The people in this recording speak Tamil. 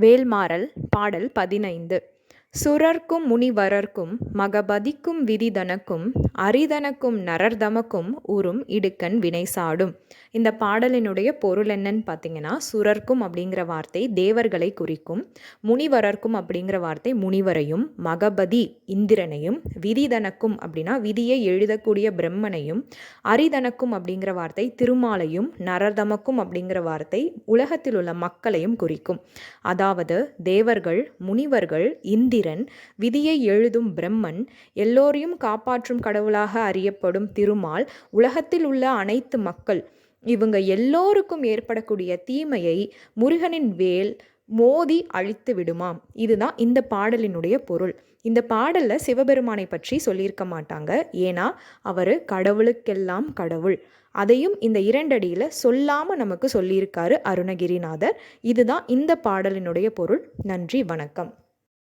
வேல்மாறல் பாடல் பதினைந்து. சுரர்க்கும் முனிவரர்க்கும் மகபதிக்கும் விதிதனக்கும் அரிதனக்கும் நரர்தமக்கும் உறும் இடுக்கண் வினைசாடும் இந்த பாடலினுடைய பொருள் என்னன்னு பார்த்தீங்கன்னா சுரர்க்கும் அப்படிங்கிற வார்த்தை தேவர்களை குறிக்கும் முனிவரர்க்கும் அப்படிங்கிற வார்த்தை முனிவரையும் மகபதி இந்திரனையும் விதிதனக்கும் அப்படின்னா விதியை எழுதக்கூடிய பிரம்மனையும் அரிதனக்கும் அப்படிங்கிற வார்த்தை திருமாலையும் நரதமக்கும் அப்படிங்கிற வார்த்தை உலகத்தில் உள்ள மக்களையும் குறிக்கும். அதாவது தேவர்கள் முனிவர்கள் இந்திரன் விதியை எழுதும் பிரம்மன் எல்லோரையும் காப்பாற்றும் கடவுள் கடவுளாக அறியப்படும் திருமால் உலகத்தில் உள்ள அனைத்து மக்கள் இவங்க எல்லோருக்கும் ஏற்படக்கூடிய தீமையை முருகனின் வேல் மோதி அழித்து விடுமாம். இதுதான் இந்த பாடலினுடைய பொருள். இந்த பாடலில் சிவபெருமானை பற்றி சொல்லியிருக்க மாட்டாங்க. ஏன்னா அவர் கடவுளுக்கெல்லாம் கடவுள். அதையும் இந்த இரண்டடியில் சொல்லாமல் நமக்கு சொல்லியிருக்காரு அருணகிரிநாதர். இதுதான் இந்த பாடலினுடைய பொருள். நன்றி வணக்கம்.